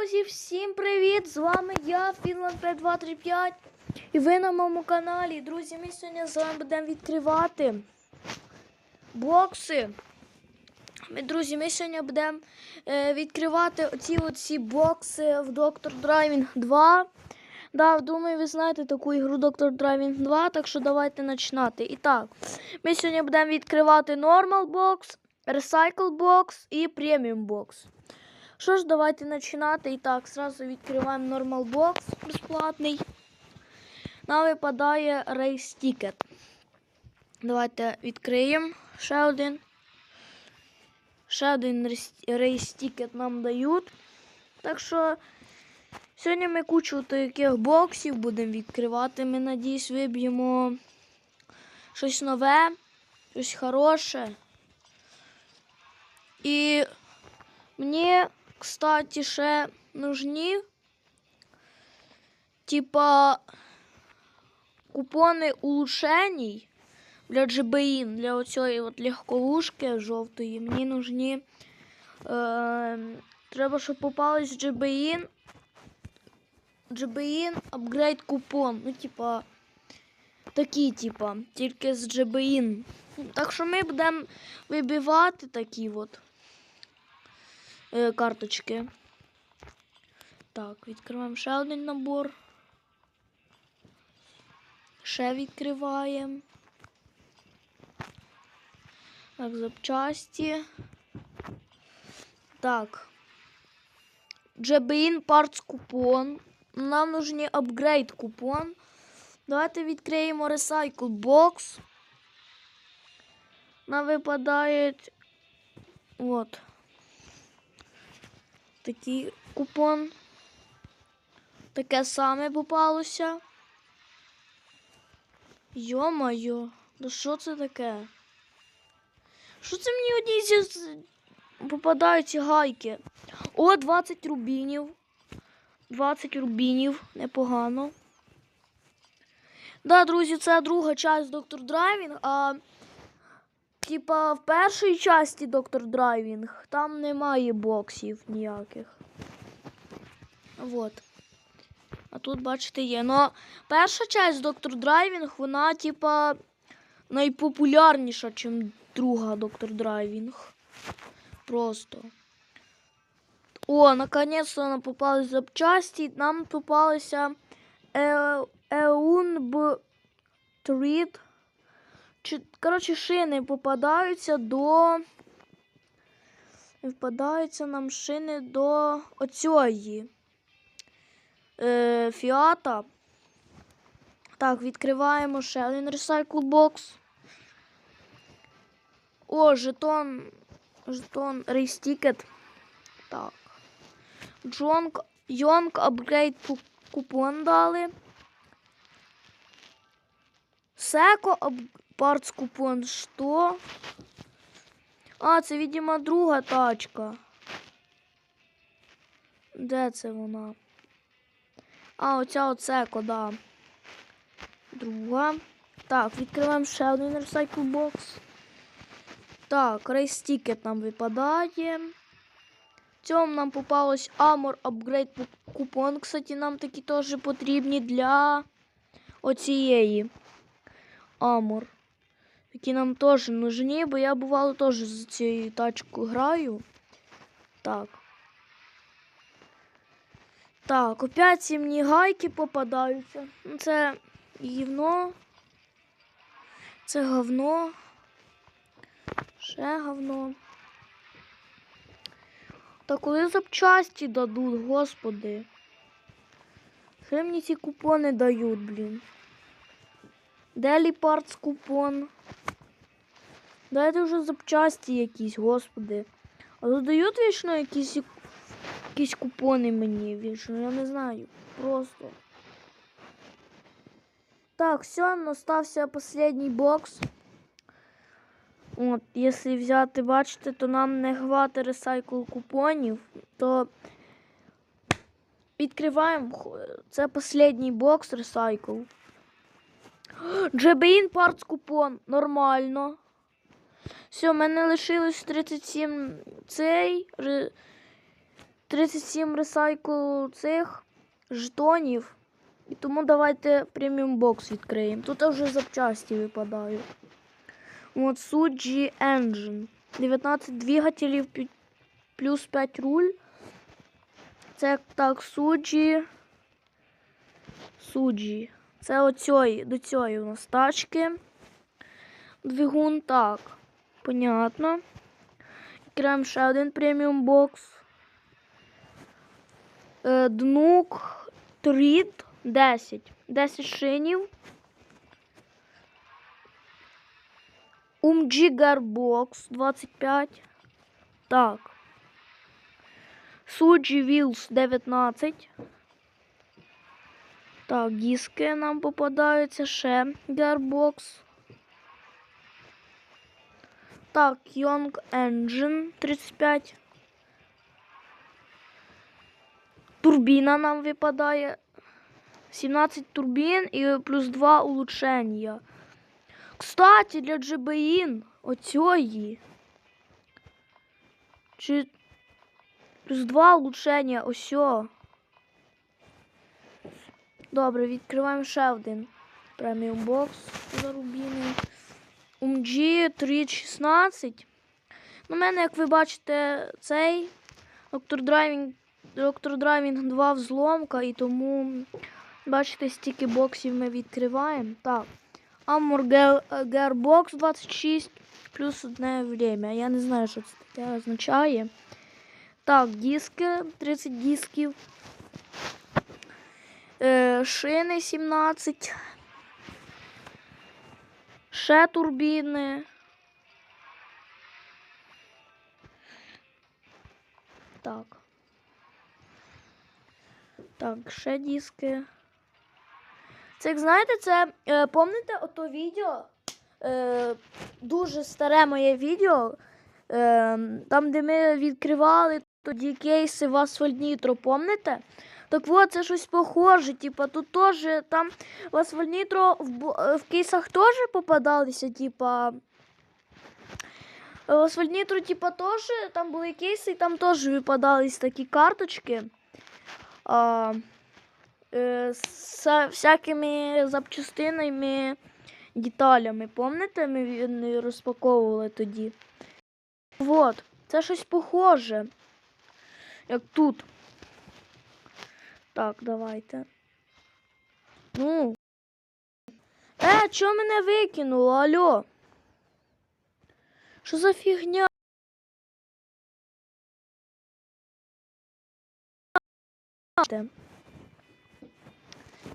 Друзі, всім привіт! З вами я, Фінланд 5235. І ви на моєму каналі. Друзі, ми сьогодні з вами будемо відкривати бокси. Ми, друзі, ми сьогодні будемо е, відкривати оці оці бокси в Доктор Driving 2. Да, думаю, ви знаєте таку ігру Доктор Driving 2, так що давайте починати. І так, ми сьогодні будемо відкривати Normal Box, Recycle Box і Premium Box. Що ж, давайте починати. І так, зразу відкриваємо Normal Box безплатний. Нам випадає Race Ticket. Давайте відкриємо ще один. Ще один Race Ticket нам дають. Так що сьогодні ми кучу таких боксів будемо відкривати. Ми, надіюсь, виб'ємо щось нове, щось хороше. І мені, кстати, ще нужні, типа, купони улучшений для GBIN, для оцієї от легковушки жовтої. Мені нужні. Е, треба, щоб попались GBIN. GBIN апгрейд купон. Ну, типа, такі, типа, тільки з GBIN. Так що ми будемо вибивати такі от е, карточки. Так, відкриваємо ще один набор. Ще відкриваємо. Так, запчасті. Так. JBIN Parts купон. Нам нужні апгрейд купон. Давайте відкриємо Recycle Box. Нам випадають от такий купон. Таке саме попалося. Йо-моє, да що це таке? Що це мені одні зі попадаються гайки? О, 20 рубінів. 20 рубінів, непогано. Да, друзі, це друга часть Доктор Драйвінг, а типа в першій часті Доктор Драйвінг там немає боксів ніяких. Вот. А тут, бачите, є. Ну, перша часть Доктор Драйвінг, вона, типа, найпопулярніша, ніж друга Доктор Драйвінг. Просто. О, наконец-то нам попались запчасті. Нам попалися Еунб Трід. Коротше, шини попадаються до. Впадаються нам шини до оцьої е, фіата. Так, відкриваємо ще один Recycle Box. О, жетон. Жетон Ticket. Так. Джонг, Йонг апгрейд купон дали. Секо парц купон. Що? А, це, видимо, друга тачка. Де це вона? А, оця оцеко, да. Друга. Так, відкриваємо ще один Recycle Box. Так, рейс тікет нам випадає. В цьому нам попалось Armor Upgrade купон. Кстати, нам такі теж потрібні для оцієї Armor. Які нам теж нужні, бо я бувало теж з цією тачкою граю. Так. Так, опять ці мені гайки попадаються. Ну, Це гівно. Це говно. Ще говно. Та коли запчасті дадуть, господи. Що мені ці купони дають, блін? Делі Parts купон. Дайте вже запчасті якісь, господи. А тут дають вічно якісь якісь купони мені вічно, я не знаю. Просто. Так, все, остався останній бокс. От, якщо взяти, бачите, то нам не хватить ресайкл купонів, то відкриваємо. Це останній бокс ресайкл. GBIN Parts купон. Нормально. Все, в мене лишилось 37 цей. 37 ресайкл цих жетонів. І тому давайте преміум бокс відкриємо. Тут вже запчасті випадають. От Suji Engine. 19 двигателів плюс 5 руль. Це так, Suji. Суджі. Це оцьої, до цієї у нас тачки. Двигун так. Понятно. Відкриваємо ще один преміум бокс. Е, Днук Трід 10. 10 шинів. Умджі Гарбокс 25. Так. Суджі Вілс 19. Так, диски нам попадаються ще Gearbox. Так, Young Engine 35. Турбіна нам випадає. 17 турбін і плюс 2 улучшення. Кстати, для GBIN оцьої. Чи плюс 2 улучшення осьо. Добре, відкриваємо ще один преміум бокс зарубіний. UMG 316. У мене, як ви бачите, цей Доктор Драйвінг, Доктор Драйвінг 2 взломка, і тому, бачите, стільки боксів ми відкриваємо. Так. Amur Gear- Gearbox 26 плюс одне время. Я не знаю, що це таке означає. Так, диски, 30 дисків. Е, шини 17. Ще турбіни. Так. Так, ще диски. Це, як знаєте, це е, помните ото відео? Е, дуже старе моє відео. Е, там, де ми відкривали тоді кейси в Nitro, помните? Так от, це щось похоже. Типа, тут теж там в Nitro в, е, в кейсах теж попадалися, типа. В Asphalt типа, теж там були кейси, і там теж випадались такі карточки. А, е, з всякими запчастинами, деталями. Помните, ми розпаковували тоді? Вот, це щось похоже. Як тут. Так, давайте. Ну. Е, чого мене викинуло? Алло? Що за фігня?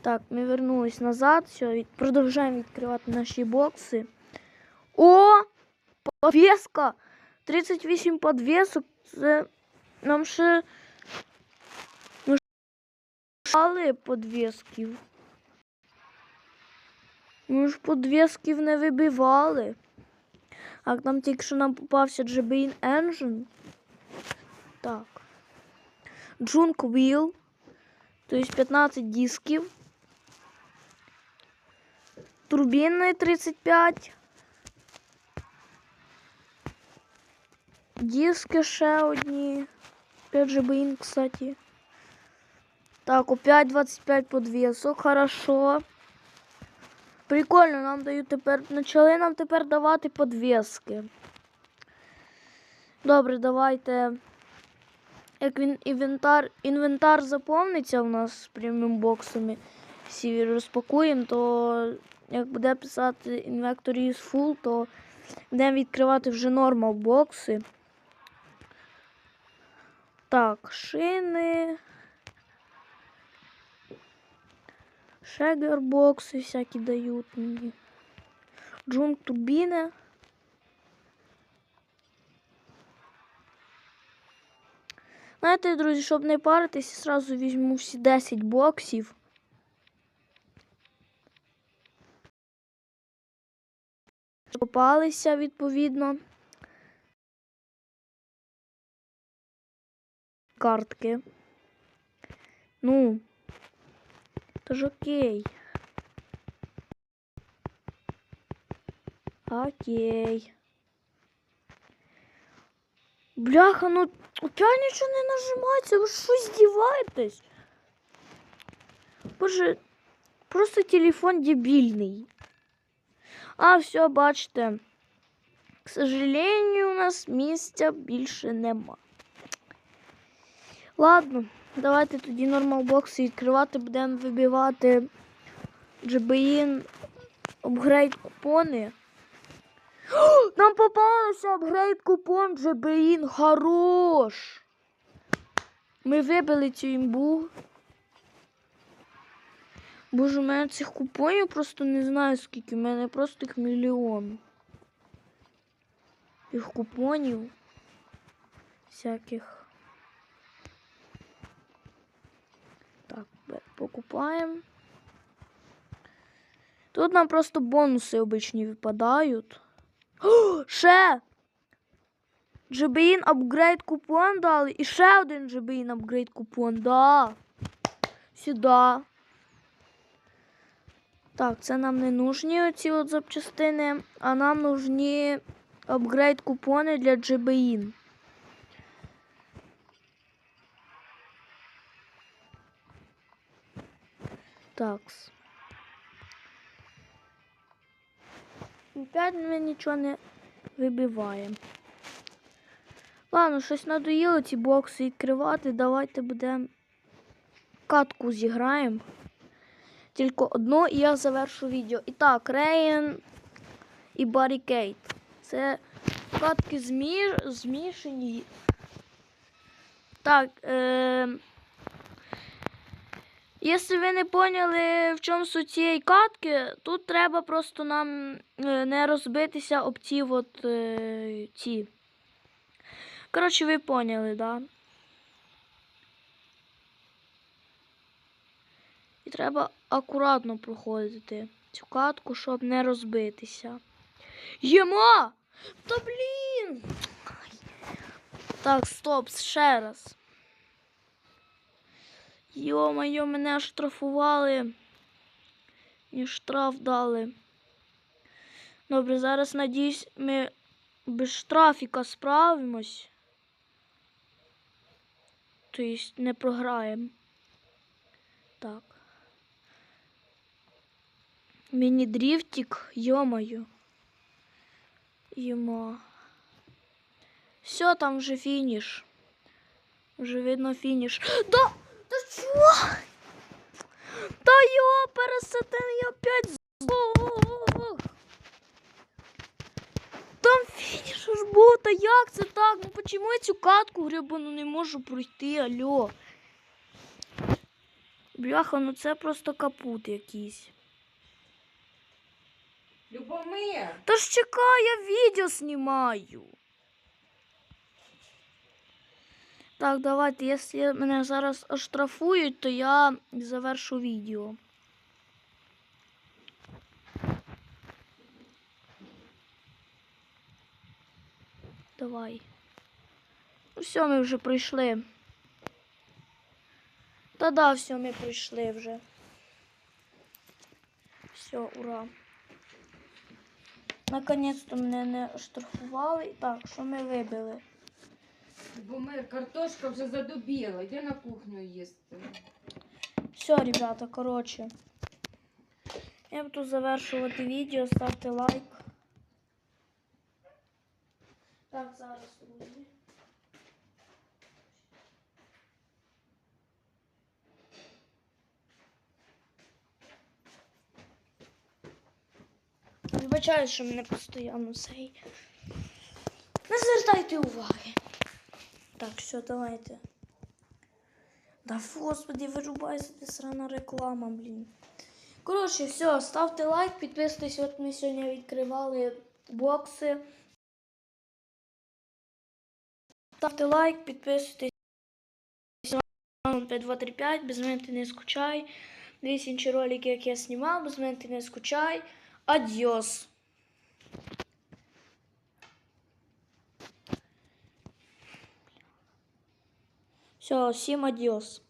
Так, ми вернулись назад. Все, від... продовжуємо відкривати наші бокси. О! Подвеска! 38 подвесок. Це нам ще шали подвесків. Ми ж подвесків не вибивали. А нам тільки що нам попався GBIN Engine. Так. Junk Wheel. Тобто 15 дисків. Турбінний 35. Диски ще одні. 5 GBIN, кстати. Так, опять 25 подвесок, хорошо. Прикольно, нам дають тепер. Почали нам тепер давати подвески. Добре, давайте. Як він інвентар, інвентар заповниться у нас з преміум боксами, всі розпакуємо, то як буде писати Inventory is full, то будемо відкривати вже нормал бокси. Так, шини. Шегербокси всякі дають мені. Джун турбіни. Знаєте, друзі, щоб не паритись, зразу візьму всі 10 боксів. Попалися відповідно. Картки. Ну, то ж окей. Окей. Бляха, ну опять нічого не нажимається, ви що здіваєтесь? Боже, просто телефон дебільний. А, все, бачите. К сожалению, у нас місця більше нема. Ладно, давайте тоді нормалбокси відкривати, будемо вибивати GBIN апгрейд купони. Нам попався апгрейд купон GBIN. Хорош. Ми вибили цю імбу. Боже, у мене цих купонів просто не знаю скільки. У мене просто їх мільйон. Їх купонів. Всяких. Покупаємо. Тут нам просто бонуси обичні випадають. О, ще! GBIN апгрейд купон дали. І ще один GBIN апгрейд купон. Да. Сюди. Так, це нам не нужні оці от запчастини, а нам нужні апгрейд купони для GBIN. Такс. Опять ми нічого не вибиваємо. Ладно, щось надоїло ці бокси відкривати. Давайте будемо катку зіграємо. Тільки одну і я завершу відео. І так, Рейн і Баррикейд. Це катки зміш... змішані. Так, е... Якщо ви не поняли, в чому суть цієї катки, тут треба просто нам е, не розбитися об ці от е, ці. Коротше, ви поняли, да? І треба акуратно проходити цю катку, щоб не розбитися. Єма! Та блін! Так, стоп, ще раз. Йо-моє, мене штрафували. Мені штраф дали. Добре, зараз надіюсь, ми без штрафіка справимось. Тобто не програємо. Так. Міні-дрифтик, йо-моє. Йома. Все, там вже фініш. Вже видно фініш. Да! Та чого? Та йо, пересетин, я опять здох. Там фініш ж був, та як це так? Ну почему я цю катку гребану не можу пройти, алло? Бляха, ну це просто капут якийсь. Любомир, Та ж чекай, я відео знімаю. Так, давайте, якщо мене зараз оштрафують, то я завершу відео. Давай. Ну все, ми вже прийшли. Та-да, все, ми прийшли вже. Все, ура. Наконець-то мене не оштрафували. Так, що ми вибили? Любомир, картошка вже задубіла. Йди на кухню їсти. Все, ребята, коротше. Я буду завершувати відео, ставте лайк. Так, зараз, друзі. Вибачаю, що мене постійно цей. Не звертайте уваги. Так, все, давайте. Да господи, вирубайся, ти срана реклама, блін. Коротше, все, ставте лайк, підписуйтесь, от ми сьогодні відкривали бокси. Ставте лайк, підписуйтесь. 5, 2, 3, 5, без мене ти не скучай. Інші ролики, які я знімав, без мене ти не скучай. Адьос. Все, всім адьос.